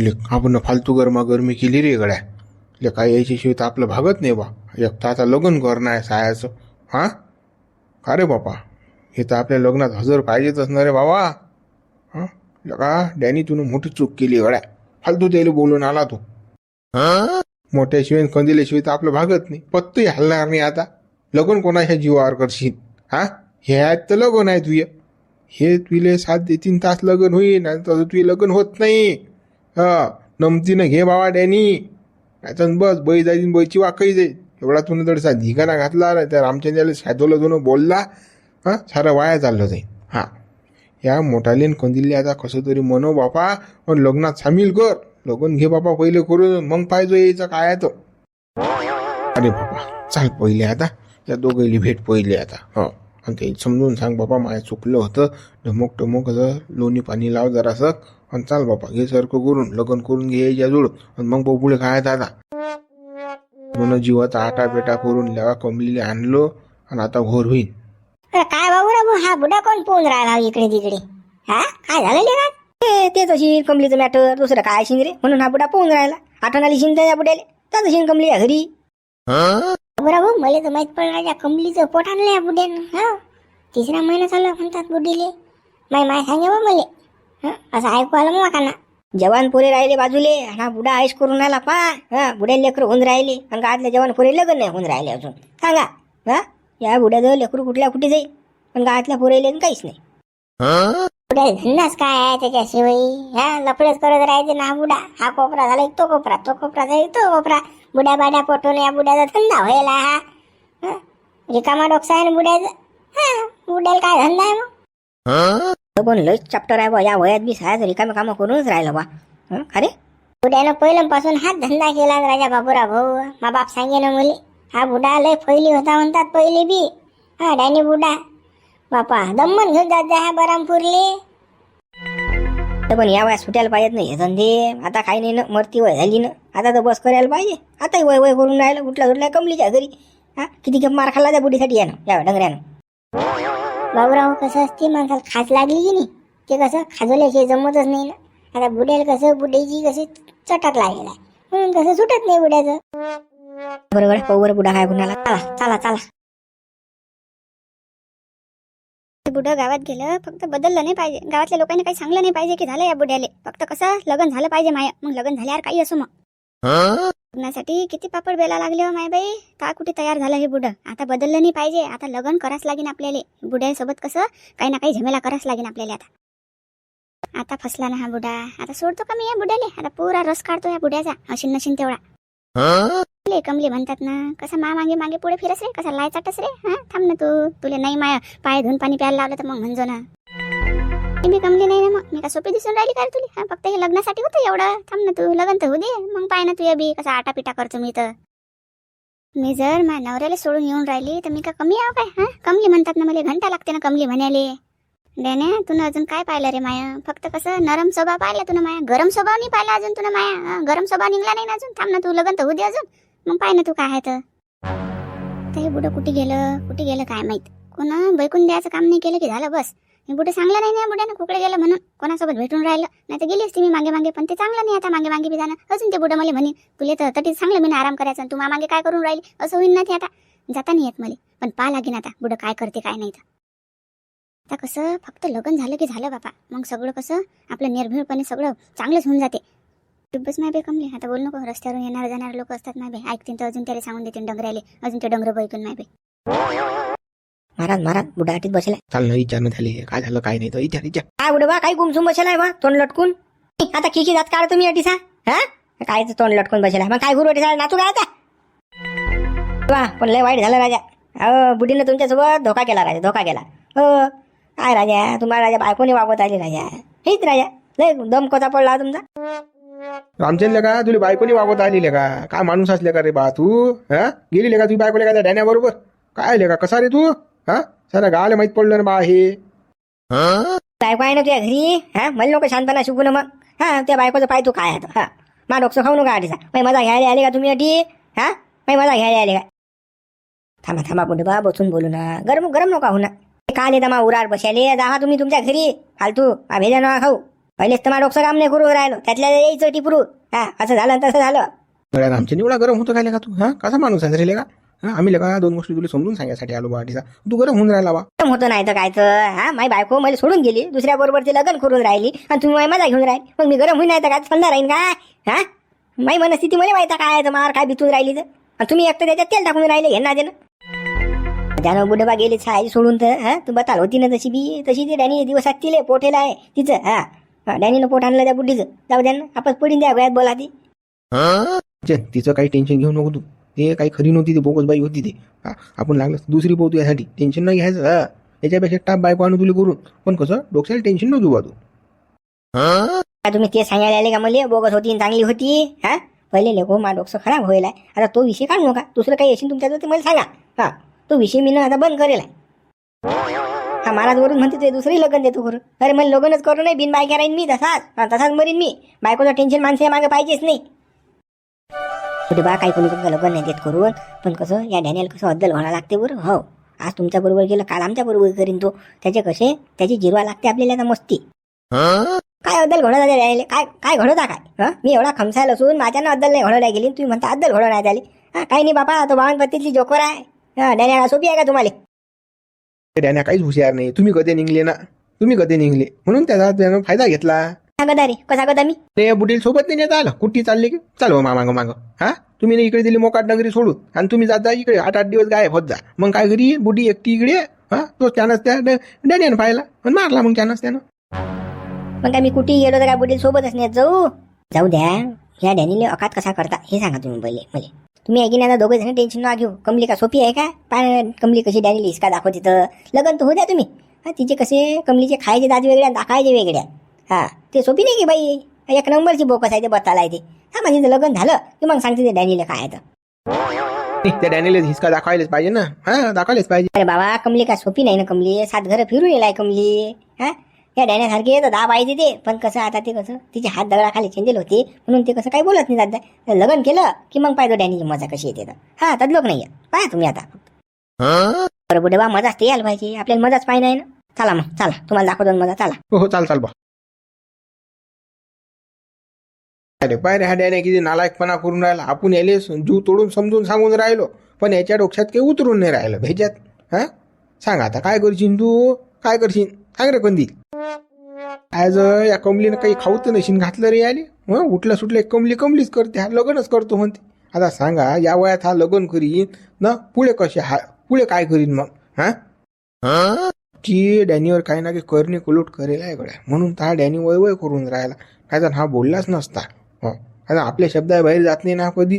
ले आपण फालतू गरमागरमी केली रे गड्या. ले काय यायची तर आपलं भागत नाही बा. एक तर आता लग्न करणं आहे सायाचं. हां? का रे बापा? हे तर आपल्या लग्नात हजर पाहिजेच असणार रे बाबा. हां? लगा डॅनी तुनं मोठी चूक केली गड्या. फालतू त्याला बोलून आला तू. हां? मोठ्याशिवाय कंदिल्याशिवाय तर आपलं भागत नाही. पत्तही हलणार नाही आता. लग्न कोणाच्या जीवावर करशील? हा? हे आहेत तर लग्न आहे तुझे. हे तुले सात ते तीन तास लग्न होईल आणि तसं तुझे लग्न होत नाही. हा नमतीनं घे बाबा डॅनी. नाही बस बळी जाईन बैची वाकही जाईल एवढा तुने थोडासा धिगाणा घातला नाही तर रामचंद्राला साधवलं दोन बोलला हां सारं वाया चाललं जाईल हां. या मोठालेन कंदिल्ले आता कसं तरी म्हणो बापा पण लग्नात सामील कर. लग्न घे बापा पहिले करून मग पाहिजो यायचं काय आहे तो. अरे बाबा चाल पहिले आता. या दोघांनी भेट पहिले आता. हो. आणि ते समजून सांग बाबा माझं चुकलं होतं. ढमक टमक असं लोणी पाणी लाव जरासं आणि चाल बापा घे सारखं करून लग्न करून घे यायच्या जोड आणि मग पुढे काय दादा. म्हणून जीवाचा आटा पेटा करून लेवा कमलीला आणलो आणि आता घोर होईल अरे काय बाबू रे भाऊ, हा बुडा कोण पोहून राहिला हो इकडे तिकडे? हा? काय झालं तेच अशी कमलीचं मॅटर दुसरं काय शिंग रे? म्हणून हा बुडा पोहून राहिला. आठवण आली शिंग त्या बुड्याले त्याच शिंग कमली घरी. बरं भाऊ मला तर माहीत पडलं या कमलीचं पोट आणलं या बुड्यानं हा? तिसरा महिना चालू म्हणतात बुडीले. माय माय सांगे बा मले हं, असं ऐकू आलं मग काना. जवान पोरे राहिले बाजूले हा बुडा आईश करून राहिला पा. हा बुड्याला लेकरं होऊन राहिले आणि गावातल्या जवान पोरे लग्न नाही होऊन राहिले अजून? सांगा हा? या बुड्याजवळ लेकरू कुठल्या कुठे जाईल? पण गावातल्या पोरेले काहीच नाही. बुड्या धंदाच काय आहे त्याच्याशिवाय ह्या लफडेच करत राहायचे ना हा बुडा. हा कोपरा झाला एक तो कोपरा तो कोपरा झाला एक तो कोपरा. बुड्या बाड्या पोटून या बुड्याचा धंदा व्हायला. हा? हं, रिकामा डोकसा आहे बुड्याचा हा बुड्याला काय धंदा आहे मग? तो पण लयच चॅप्टर आहे बा या वयात बी सायाचं रिकामी कामं करूनच राहिलं बा. हं, अरे बुड्यानं पहिल्यापासून हाच धंदा केला राजा बाबूराव भाऊ. मा बाप सांगे ना मुली हा बुडा लय फैली होता म्हणतात पहिले बी. हा डॅनी बुडा. बापा दम्मन घेऊन जात जा बरामपूरले. तर पण या वयात सुटायला पाहिजेत नाही. हे धंदे आता काही नाही ना मरती वय झाली ना. आता तर बस करायला पाहिजे. आताही वय वय करून राहिलं कुठला कुठल्या कमलीच्या घरी. हा? किती गप मार खाल्ला त्या बुडीसाठी यानं या डंगऱ्यानं. बाबूराव कसं असते? माणसाला खास लागली की नाही? ते कसं खाजवल्याशिवाय जमतच नाही ना. आता बुड्याला कसं बुड्याची कशी चटक लागलेला आहे. म्हणून कसं सुटत नाही बुड्याचं बरोबर बरं बुडा काय कुणाला. चला चला चला. बुढं गावात गेलं फक्त बदललं नाही पाहिजे. गावातल्या लोकांनी काही सांगलं नाही पाहिजे की झालं या बुड्याले फक्त कसं लग्न झालं पाहिजे माय. मग लग्न झाल्यावर काही असो मग. लग्नासाठी किती पापड बेला लागले हो माय बाई का कुठे तयार झालं हे बुडं आता बदललं नाही पाहिजे. आता लग्न करावंच लागेन आपल्याला. बुड्यासोबत कसं? काही ना काही झमेला करावंच लागेल आपल्याला आता. आता फसला ना हा बुडा आता सोडतो का मी या बुड्याले आता पुरा रस काढतो या बुड्याचा अशीन नशीन तेवढा. कमले म्हणतात ना कसा मा मागे मागे पुढे फिरस रे कसा लाय चाटस रे हा? थांब ना तू तुला नाही माया पाय धुवून पाणी प्यायला लावलं तर मग म्हणजो ना. मी कमली नाही ना मग मी का सोपी दिसून राहिली का रे तुला? हा फक्त हे लग्नासाठी होतं एवढं. थांब ना तू लग्न तर होऊ दे. मग पाय ना तुया बी कसा आटा पिटा करतो मी तर. मी जर माझ्या नवऱ्याला सोडून येऊन राहिली तर मी का कमी आव काय हा? कमली म्हणतात ना मला घंटा लागते ना कमली म्हणाले डेने तुनं अजून काय पाहिलं रे माया? फक्त कसं नरम स्वभाव पाहिला तुला माया. गरम स्वभाव नाही पाहिला अजून तुला माया. गरम स्वभाव निघला नाही ना अजून? थांब ना तू लग्न तर होऊ दे अजून. मग पाय ना तू काय आहे तर. तर हे बुडं कुठे गेलं? कुठे गेलं काय माहीत? कोणा बैकून द्यायचं काम नाही केलं की झालं बस. हे बुडं चांगलं नाही ना बुड्यानं कुकडे गेलं म्हणून. कोणासोबत भेटून राहिलं? नाही तर गेली असती मी मागे मागे पण ते चांगलं नाही आता मागे मागे बी जाणं. अजून ते बुडं मला म्हणे तुले तर तटीच चांगलं मी आराम करायचं आणि तू मागे काय करून राहिली? असं होईल ना ते आता. जाता नाही येत मला. पण पा लागेन आता बुडं काय करते काय नाही तर. आता कसं फक्त लग्न झालं की झालं बापा. मग सगळं कसं आपलं निर्भीळपणे सगळं चांगलंच होऊन जाते. बस माय बे कमले. आता बोल नको रस्त्यावरून येणारे जाणारे लोक असतात माय बे ऐकतील तर अजून त्याला सांगून देतील डंगराले अजून ते डंगर बैकून माय बे महाराज महाराज बुडा आटीत बसेलाय चाल ना विचारणं झाली. काय झालं काय नाही तर विचार विचार काय बा काही गुमसुम बसेलाय बा तोंड लटकून? आता खिकी जात काढ तुम्ही अटीसा हा? काय ते तोंड लटकून बसेलाय? मग काय गुरु अटीसा नातू काय आता? वा पण लय वाईट झालं राजा. अहो बुडीनं तुमच्यासोबत धोका केला राजा धोका केला. हो. काय राजा? तुम्हाला राजा बायकोने वागवत आली राजा. हेच राजा. लय दम कोचा पडला तुमचा? रामचंद्र का? तुला बायकोनी वागवत आली का? काय माणूस असले का रे बा तू? हा? गेली का तुझी बायकोले का त्या डॅन्याबरोबर काय आले का? कसा रे तू? हा? सारा गावाला माहीत पडलं ना बा हे. बायको आहे ना तुझ्या घरी? हा? मला नको शांतपणा शिकू ना मग. हा? त्या बायकोचं पाय तू काय हा? मा डोकं खाऊ नका अटीसा मग माझा घ्यायला आले का तुम्ही अटी? हा? मग माझा घ्यायला आले का? थांबा थांबा बुंडे बा. बसून बोलू ना. गरम गरम नका हो ना. काल येता मा उरार बसाले जा तुम्ही तुमच्या घरी फालतू मा भेजा खाऊ पहिलेच तर मला डोकं काम नाही करू राहिलो त्यातल्या यायचं टिपरू हा असं झालं तसं झालं गड्या आमच्या निवडा गरम होतं काय का तू हा कसा माणूस आहे रे का हा आम्ही लेका दोन गोष्टी तुला समजून सांगायसाठी आलो बा अडीचा तू गरम होऊन राहिला बा काम होतं नाही तर कायचं हा माझी बायको मला सोडून गेली दुसऱ्या बरोबर ते लग्न करून राहिली आणि तुम्ही माझी मजा घेऊन राहील मग मी गरम होईन नाही तर काय समजा राहीन काय हा माझी मनस्थिती मला माहिती काय तर मार काय बितून राहिली तर आणि तुम्ही एकटं त्याच्यात तेल टाकून राहिले घेणार ना त्यानं बुडबा गेली छाय सोडून तर हा तू बताल होती ना तशी बी तशी ती डॅनी दिवसात तिले पोटेला आहे तिचं हा. डॅनीनं पोट आणलं त्या बुड्डीचं जाऊ द्या आपण पडीन द्या गोयात बोला ती तिचं काही टेन्शन घेऊ नको तू. ते काही खरी नव्हती ती बोगस बाई होती ते. हा आपण लागलं दुसरी पोहतो यासाठी. टेन्शन नाही घ्यायचं हा. याच्यापेक्षा टाप बायको आणू तुला करून. पण कसं डोक्याला टेन्शन नको घेऊ बा तू तुम्ही ते सांगायला आले का मला? बोगस होती आणि चांगली होती हा. पहिले लेखो मा डोकं खराब होईल आता तो विषय काढू नका. दुसरं काही असेल तुमच्या ते मला सांगा. हा. तो विषय मी ना आता बंद करेल. हा महाराज वरून म्हणते ते दुसरी लग्न देतो करून. अरे मला लग्नच करू नाही बिन बायका राहीन मी तसाच. तसाच मरीन मी. बायकोचं टेन्शन माणसं मागे पाहिजेच नाही. कुठे बा काही कोणी तुमचं लग्न नाही देत करून. पण कसं या डॅनियल कसं अद्दल व्हायला लागते बरं? हो. आज तुमच्या बरोबर गेलं काल आमच्या बरोबर करीन तो. त्याचे कसे? त्याची जिरवा लागते आपल्याला आता मस्ती. काय अद्दल घडवता त्या काय काय घडवता काय? हं? मी एवढा खमसायला असून माझ्यानं अद्दल नाही घडवल्या गेली. तुम्ही म्हणता अद्दल घडवण्यात नाही हा काही नाही बापा तो बावन जोकर आहे. हा डॅनियल सोपी आहे का तुम्हाला? डॅन्या काहीच हुशार नाही. तुम्ही कधी निघले ना? तुम्ही कधी निघले? म्हणून त्याचा त्यानं फायदा घेतला. सांगा दा रे. कसा मी? ते बुटील सोबत नाही नेता आलं. कुठे चालले की? चालव मा मागं मागं. हा? तुम्ही इकडे दिली मोकाट नगरी सोडून. आणि तुम्ही जात इकडे. आठ आठ दिवस गायब होत जा. मग काय घरी बुटी एकटी इकडे हा? तो त्यानंच त्या डॅनियानं पाहिला. आणि मारला मग त्यानंच त्यानं. मग काय मी कुठे गेलो तर काय बुडील सोबतच नेत जाऊ? जाऊ द्या. ह्या डॅनीले अकात कसा करता? हे सांगा तुम्ही पहिले मला तुम्ही ऐकी आता दोघे जण टेन्शन ना घेऊ. कमली का सोपी आहे का? पाय कमली कशी डॅनीला हिसका दाखवते तर. लग्न तर होऊ द्या तुम्ही. हा तिचे कसे कमलीचे खायचे दात वेगळ्या दाखायचे वेगळ्या हा ते सोपी नाही की बाई? एक नंबरची बोकस आहे ते बत्ताला आहे ते. हा म्हणजे लग्न झालं की मग सांगते ते डॅनीला काय आहे तर. नाही, हिसका दाखवायलाच पाहिजे ना. हा दाखवायलाच पाहिजे. अरे बाबा कमली काय सोपी नाही ना कमली? सात घर फिरून येलाय कमली. हा? या डॅण्यासारखे येतं दाब आहे ते. पण कसं आता ते कसं तिचे हात दगडाखाली चेंजेल होते म्हणून ते कसं काही बोलत नाही दादा. लग्न केलं की मग पाहिजे डॅनीची मजा कशी येते तर. हा तर लोक नाही पाहा तुम्ही आता. बरं बुडे बा मजाच ते यायला पाहिजे. आपल्याला मजाच पाहिजे आहे ना. चला मग चला. तुम्हाला दाखवतो मजा. चला. हो हो चाल चाल बा. अरे पाय रे हा डॅने किती नालायकपणा करून राहिला. आपण याले जीव तोडून समजून सांगून राहिलो. पण याच्या डोक्यात काही उतरून नाही राहिलं. भेज्यात हा? सांग आता काय करशील तू? काय करशील? सांग रे कंदी. आज या कमलीनं काही खाऊ तर नशीन घातलं रे आले हं उठल्या सुटल्या कमली कमलीच करते हा लग्नच करतो म्हणते. आता सांगा या वयात हा लग्न करीन ना पुढे कसे हा पुढे काय करीन मग हा? की डॅनीवर काही ना काही करणे कुलूट करेल आहे गड्या. म्हणून तर हा डॅनी वय वय करून राहिला. काय तर हा बोललाच नसता. हो आता आपल्या शब्दाबाहेर जात नाही ना कधी.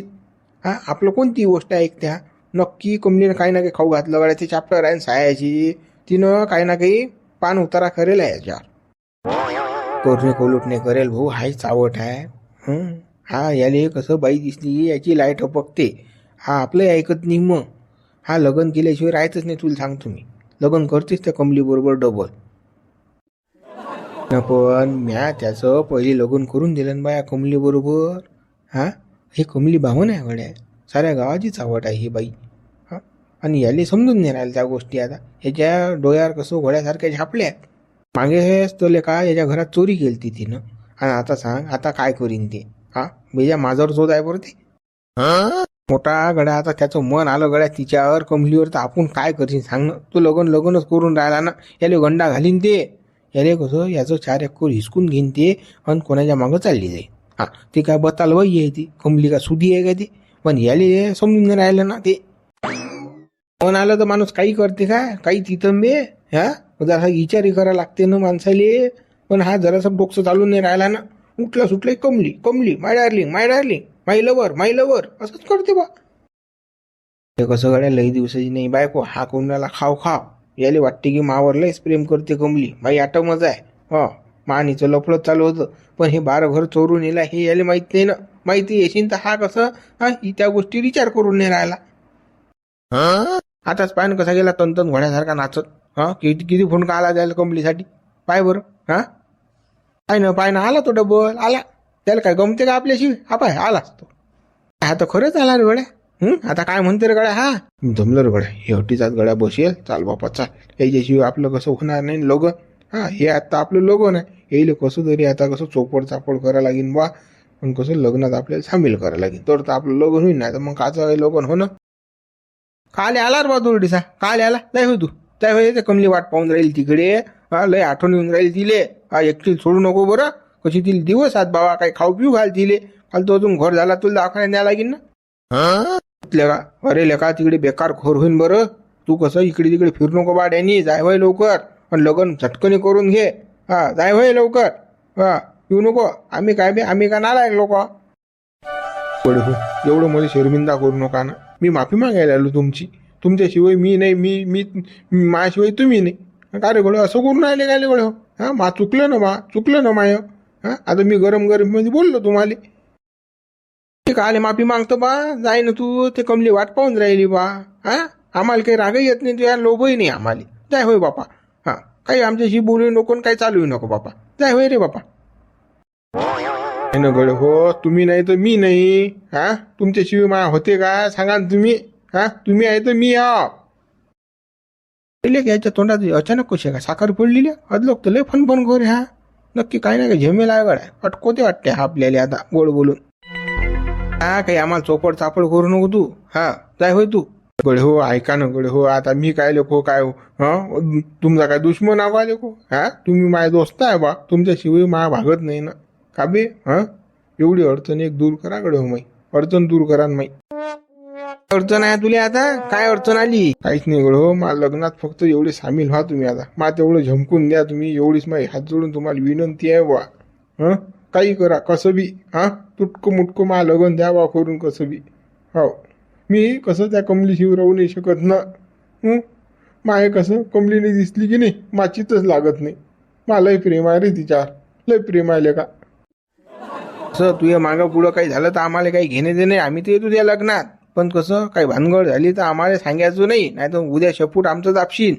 हा आपलं कोणती गोष्ट ऐकते हा? नक्की कमलीनं काही ना काही खाऊ घातलं गड्या ते चाप्टर आहे सायाची. तिनं काही ना काही पान उतारा करेल आहे याच्यावर. कोरणे कोलुटणे करेल भाऊ हाय चावट आहे हा? याले कसं बाई दिसली याची लाइट अपकते. हा आपलं ऐकत नाही मग. हा लग्न केल्याशिवाय राहतच नाही तुला सांगतो मी. लग्न करतेस त्या कमलीबरोबर डबल पण म्या त्याचं पहिले लग्न करून दिलं ना बाया कमलीबरोबर. हा? हे कमली बाहून आहे गड्या. साऱ्या गावाचीच आवड आहे ही बाई. हा? आणि याले समजून नाही राहिलं त्या गोष्टी आता. ह्याच्या डोळ्यावर कसं घोड्यासारख्या झापल्या. मागे तोले का याच्या घरात चोरी केली ती तिनं. आणि आता सांग आता काय करीन ते? हा? बेजा माझ्यावर शोध आहे बरं ते. मोठा गड्या आता त्याचं मन आलं गड्या तिच्यावर कमलीवर तर आपण काय करशील सांग ना. तू लगन लगनच करून राहिला ना. याले गंडा घालीन ते. याले कसं याचं चार एकर हिसकून घेईन ते आणि कोणाच्या मागं चालली जाईल हा ती काय बताल वही आहे ती. कमली का सुधी आहे का ती? पण याले समजून राहिलं ना ते. मन आलं तर माणूस काही करते काय? काही तिथं बे हा? जरा विचारही करा लागते ना माणसाले. पण हा जरासं डोकं चालून नाही राहिला ना. उठलं सुटलं कमली कमली my darling my darling my lover my lover असंच करते बा. ते कसं गड्या लई दिवसाची नाही बायको हा कोणाला खाव खाव. याले वाटते की मावर लयच प्रेम करते कमली. माई आटमच आहे. हो मानीचं लफडत चालू होतं. पण हे बारं घर चोरून येला हे याले माहीत नाही ना. माहिती येशील तर हा कसं हा त्या गोष्टी विचार करून नाही राहिला. आताच पाय ना कसा गेला तंतन घोड्यासारखा नाचत. हा किती किती फोन का आला त्याला कंपनीसाठी पाय बरं हां? पाय ना पाय ना आला तो डबल आला. त्याला काय गमते का आपल्याशी हा पाय आलाच तो. हा तर खरंच आला रे गड्या. हं? आता काय म्हणते रे गड्या हा? जमलं रे गड्या हे हट्टीचाच गड्या बसेल. चाल बापा चाल. याच्याशिवाय आपलं कसं होणार नाही लोगन हा हे आता आपलं लोगन आहे येईल कसं तरी आता कसं चोपड चापड करायला लागेल बा. पण कसं लग्नात आपल्याला सामील करायला लागेल तर तर आपलं लोगन होईल नाही तर मग काचं लोगन लग्न हो ना काल आला रे बा दुर्डीसा काल आला. जाय हो तू. जाय ते कमली वाट पाहून राहील तिकडे. हा लय आठवण येऊन राहील तिले. हा एकटी सोडू नको बरं. कशी तिला दिवस आत बाबा काही खाऊ पिऊ घाल तिले. काल तो अजून घर झाला तुला दवाखान्यात न्या लागेल ना? लेका अरे लेका तिकडे बेकार खोर होईन बरं. तू कसं इकडे तिकडे फिरू नको बा डॅनी जाय वय लवकर. आणि लग्न झटकनी करून घे. हा जाय वय लवकर. हा येऊ नको. आम्ही काय बे आम्ही का नालायक लोक? एवढं मला शर्मिंदा करू नका ना. मी माफी मागायला आलो तुमची. तुमच्याशिवाय मी नाही मी मी माझ्याशिवाय तुम्ही नाही. का रे गोळे असं करून राहिले काय रे गोळे हां हा मा चुकलं ना मा चुकलं ना माय. हा आता मी गरम गरममध्ये बोललो तुम्हाला. ठीक आले माफी मागतो बा जाय ना तू ते कमली वाट पाहून राहिली बा. हा आम्हाला काही रागही येत नाही तुझ्या लोभही नाही आम्हाला. जाय होय बापा. हा काही आमच्याशी बोलू नको काही चालू नको बापा. जाय होय रे बापा. नाही ना गड हो तुम्ही नाही तर मी नाही. हा तुमच्याशिवाय मा होते का? सांगा तुम्ही. हा? तुम्ही आहे तर मी हा. पहिले याच्या तोंडात अचानक कशी आहे का? साखर पडलेली? अदलोक तर लय फन फन गोरे हा. नक्की काही नाही का? झेमेल आहे. गड्या अटकोते वाटते हा आपल्याला आता गोड बोलून. हा काही आम्हाला चोपड चापड करू नको तू. हा काय होय तू. गडे हो ऐका ना गडे हो आता मी काय लेखो काय हो? हा? तुमचा काय दुश्मन आवा लेखो? हा? तुम्ही माझ्या दोस्त आहे बा. तुमच्याशिवाय माया भागत नाही ना. का बे? हा? एवढी अडचण एक दूर करा गड हो माई. अडचण दूर करा ना माई. अडचण आहे तुला आता? काय अडचण आली? काहीच नाही गड हो माझ्या लग्नात फक्त एवढे सामील व्हा तुम्ही आता. मला तेवढं झमकून द्या तुम्ही एवढीच माझी हात जोडून तुम्हाला विनंती आहे वा हं? काही करा कसं बी हां? तुटकं मुटकं मा लग्न द्या वा करून कसं बी. हो. मी कसं त्या कमलीशिव राहू नाही शकत ना? हं? माय कसं कमलीने दिसली की नाही माचीतच लागत नाही. मला लय प्रेम आहे रे तिच्यावर लय प्रेम आहे का सर तुझ्या मागं पुढं काही झालं तर आम्हाला काही घेणे देणे आम्ही ते येतो त्या लग्नात. पण कसं काही भानगड झाली तर आम्हाला सांगायचं नाही नाही तर उद्या शपूट आमचं दापशीन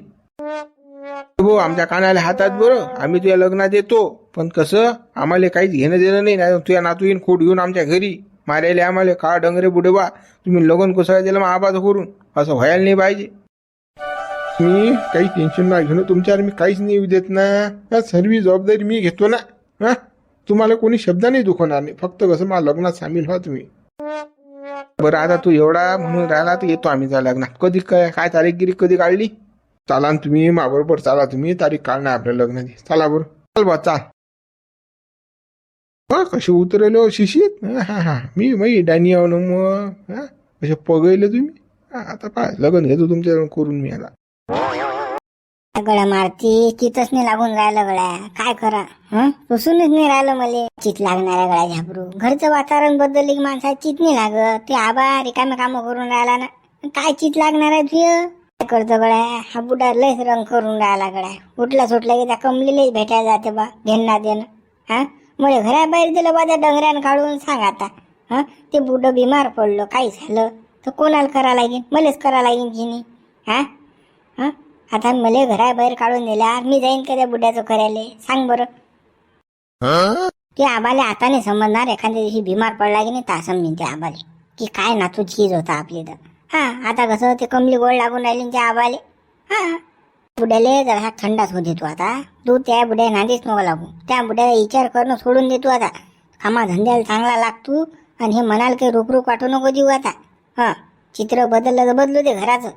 हो आमच्या कानाला हातात बरं आम्ही तुझ्या लग्नात येतो. पण कसं आम्हाला काहीच घेणं देणं नाही नाही तुझ्या नातू येईन खोट घेऊन आमच्या घरी मारायला आम्हाला का डंगरे बुडे बा तुम्ही लग्न कसं दिलं मग आबाज करून असं व्हायला नाही पाहिजे. मी काही टेन्शन नाही घेणं तुमच्यावर मी काहीच नाही देत ना. सर्व जबाबदारी मी घेतो ना. हा? तुम्हाला कोणी शब्द नाही दुखवणार नाही. फक्त कसं मला लग्नात सामील व्हा तुम्ही. बरं आता तू एवढा म्हणून राहिला तर येतो आम्ही त्या लग्नात. कधी काय काय तारीखगिरी कधी काढली? चाला ना तुम्ही बरोबर चाला तुम्ही तारीख काढणार आपल्या लग्नाची. चला बरं. चाल बा चाल. हा कसे उतरले हो शिशीत? हा हा मी मी डॅनी आव मग हा कसे पगयले तुम्ही? आता पाय लग्न घेतो तुमच्या करून मी आता. गळ्या मारती चितच नाही लागून राहिलं गळ्या काय करा? हं? पुसूनच नाही राहिलं मले. चित लागणाऱ्या गळ्या झापरू घरचं वातावरण बदललं की माणसा चित नाही लागत. ते आबा रिकामे काम करून राहिला ना. काय चित लागणार आहे तुझ? काय करतो गळ्या हा बुडा लयच रंग करून राहिला गळ्या उठला सुटला की त्या कमलीलाच भेटायला जाते बा. घेणं देणं. हा? मुळे घराबाहेर दिलं बा त्या डंगऱ्यानं काढून. सांग आता. हा? ते बुडं बिमार पडलं. काही झालं? तर कोणाला करा लागेल मलेच करा लागेल की नाही? हा? हा? आता मले घराबाहेर काढून दिल्या मी जाईन का त्या बुड्याचं करायला सांग बरं. ते आबाले आता नाही समजणार एखाद्या दिवशी बिमार पडला की नाही ता समजेन त्या आबाले. की काय नातू चीज होता आपली तर. हा आता कसं ते कमली गोड लागून राहिली त्या आबाले. हा. बुड्याले जरा थंडाच होते तू आता. तू त्या बुड्या नांदीच नको लागू. त्या बुड्याला विचार करणं सोडून दे तू आता. कामा धंद्याला चांगला लागतो आणि हे मनाला काही रोक वाटू नको देऊ आता. हा चित्र बदललं तर बदलू दे घराचं.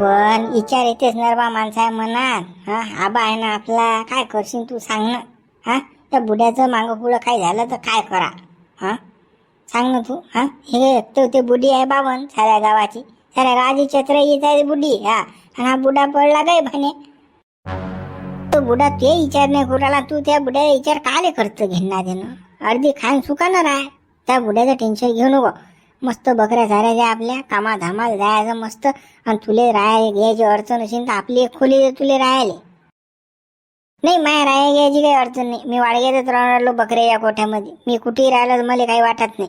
पण विचार येतेच नरबा माणसाय मनात. हा आबा आहे ना आपला. काय करशील तू सांग ना. हा त्या बुड्याचं मागं पुढं काय झालं तर काय करा? हा सांग ना तू. हा हे तो ते बुडी आहे बावन साऱ्या गावाची. साऱ्या गावाची छत्र येत आहे बुडी. हा आणि हा बुडा पडला काय भाने? तो बुडा ते विचार नाही करू तू त्या बुड्याचा विचार काले करतो घेणार देणं? अर्धी खान सुकाणार आहे त्या बुड्याचं टेन्शन घेऊ नको. मस्त बकऱ्या चारायच्या आपल्या. कामा धामाला जायचं मस्त. आणि तुले राहायला घ्यायची अडचण असेल तर आपली एक खोली दे तुले राहायला. नाही माया राहायला घ्यायची काही अडचण नाही. मी वाडग्यातच राहिलो बकऱ्या या कोठ्यामध्ये. मी कुठेही राहिलं तर मला काही वाटत नाही.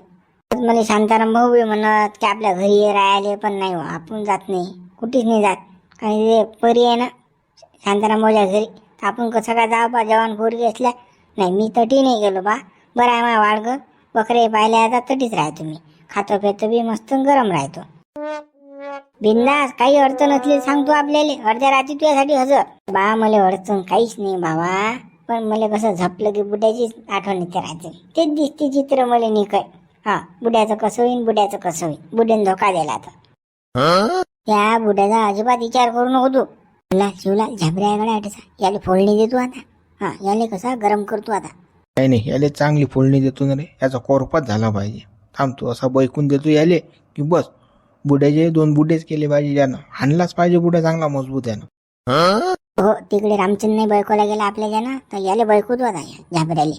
मला शांताराम भाऊ बी म्हणत की आपल्या घरी ये राहायला पण नाही हो, आपण जात नाही. कुठेच नाही जात. कारण ते परी आहे ना शांताराम भाऊच्या घरी. आपण कसं काय जावं बा जवान पोरगी असल्या नाही मी तटी नाही गेलो बा. बरं आहे मा वाडगं. बकरे पाहिल्या आता तटीच राहा मी खातो पेतो बी मस्त गरम राहतो. बिंदास काही अडचण असली सांगतो आपल्याला. अर्ध्या रात्री तुझ्यासाठी हजर. बा मला अडचण काहीच नाही बाबा पण मला कसं झपलं की बुड्याची आठवण येते राहते. तेच दिसते चित्र मला निकळ. हा बुड्याचं कसं होईन बुड्याचं कसं होईन. बुड्याने धोका दिला आता. या बुड्याचा अजिबात विचार करू नको तू. शिवला शिवला झाबऱ्याकडे आठसा याला फोडणी देतो आता. हा याले कसा गरम करतो आता. काही नाही याले चांगली फोडणी देतो ना रे. याचा कोरपात झाला पाहिजे. थांबतो असा बैकून देतो याले की बस. बुड्याचे दोन बुड्डेच केले पाहिजे यानं हाणलाच पाहिजे बुड्या चांगला मजबूत यानं. हो तिकडे रामचंद्र बैकोला गेला आपल्या ज्यानं तर याले बैकूत होता या झाबऱ्याले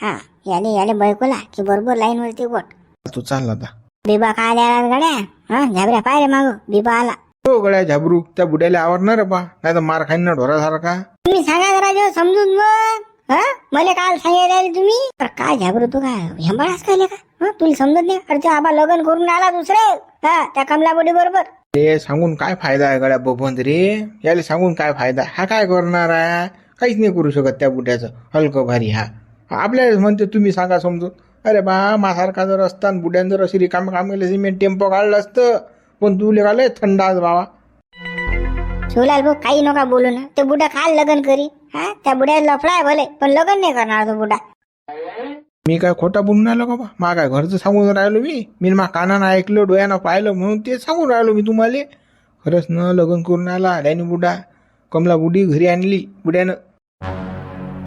हा याले याले बैकोला की बरोबर लाईन वरती गोट तू चाल आता. बिबा का आल्या गड्या? हा झाबऱ्या पाय रे मागो. बिबा आला. हो गड्या झाबरू त्या बुड्याला आवडणार बा. नाही तर मार खाईन ना ढोरासारखा. तुम्ही सांगा जरा जो समजून मग हा? मला काल सांगायला आले तुम्ही? तर काय झाबरू तू काय? हेंबाळास काय का हा? तुला समजत नाही? अरे ते आबा लग्न करून आला दुसरे. हा त्या कमलाबोडी बरोबर. ते सांगून काय फायदा आहे गड्या बबंत रे याला सांगून काय फायदा? हा काय करणार आहे? काहीच नाही करू शकत त्या बुड्याचं. हलकं भारी हा. आपल्याला म्हणते तुम्ही सांगा समजून. अरे बा मासारखा जर असता बुड्यानं जर अशी रिकाम काम केलं सिमेंट टेम्पो काढलं असतं. पण तुले का थंड आज बाबा शिवलाल भाऊ काही नका बोलू ना. ते बुडा काल लग्न करी. हा? त्या बुड्याला लफडाय भले पण लग्न नाही करणार तो बुडा. मी काय खोटा बोलून राहिलो का बा? मा काय घरचं सांगून राहिलो मी? मी मा कानानं ऐकलं डोळ्यानं पाहिलं म्हणून ते सांगून राहिलो मी तुम्हाला. खरंच न लग्न करून आला डॅनी बुडा. कमला बुडी घरी आणली. बुड्यानं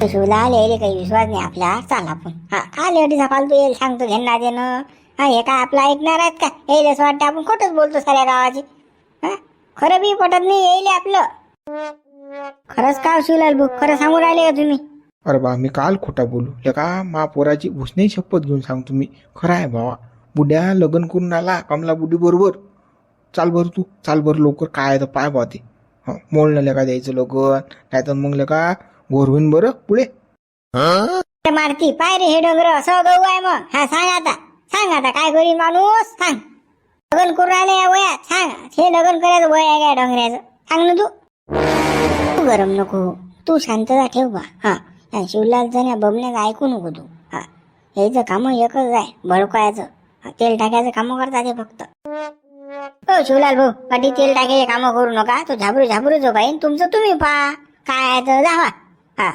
तो शिवलाल यायले काही विश्वास नाही आपला. चाल आपण. हा काल एवढीचा फालतू येईल सांगतो घेणार देणं. हा हे काय आपलं ऐकणार आहेत का? येईल असं वाटतं आपण खोटंच बोलतो साऱ्या गावाची. हा? खरं बी पटत नाही येईल आपलं. खरंच का शिवलाल भाऊ खरं सांगून राहिले का तुम्ही? अरे बा मी काल खोटा बोलू ले का मा पोराची घुसणी शपथ घेऊन सांगतो मी. खरं आहे बाबा बुड्या लग्न करून आला कमला बुडी बरोबर. चाल बरं तू चाल बरं लवकर. काय तर पाय बा ते. मोडलं लेका द्यायचं लग्न? नाही तर मग लेका घोर होईन बरं पुढे. मारती पाय रे हे डोंगर. असं गहू आहे मग. हा सांग आता. सांग आता काय करीन माणूस? सांग. लग्न करून आले या वयात. सांग. हे लग्न करायचं वय आहे काय डोंगऱ्याचं? सांग ना तू. तू गरम नको हो. तू शांतता ठेव बा. हा. या शिवलालचं या बबण्याचं ऐकू नको तू. हा. याचं काम एकच आहे. भडकायचं तेल टाकायचं काम करतात हे फक्त. हो शिवलाल भाऊ कधी तेल टाकायचे कामं करू नका. तो झाबरू झाबरू जो पाहिजे तुमचं तुम्ही पहा. काय तर जावा. हा.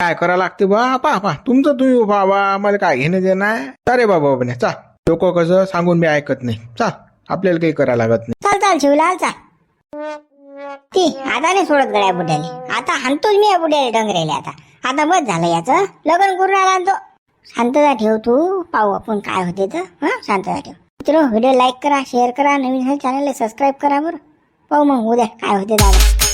काय करा लागते बा? पा पा तुमचं तुम्ही पहा बा. मला काय घेणं देणं आहे अरे बाबा बने चाल. लोक कसं सांगून मी ऐकत नाही. चाल. आपल्याला काही करा लागत नाही. चाल चाल शिवलाल चाल. ती आता नाही सोडत गळ्या बुड्याले. आता हाणतोच मी या बुड्याले डंगरेले आता. आता बस झालं याचं. लग्न करून आला तो. शांतता ठेव तू. पाहू आपण काय होते तर. हा? शांतता ठेव. मित्र व्हिडिओ लाईक करा शेअर करा. नवीन चॅनलला सबस्क्राईब करा बरं. पाहू मग उद्या काय होते दादा.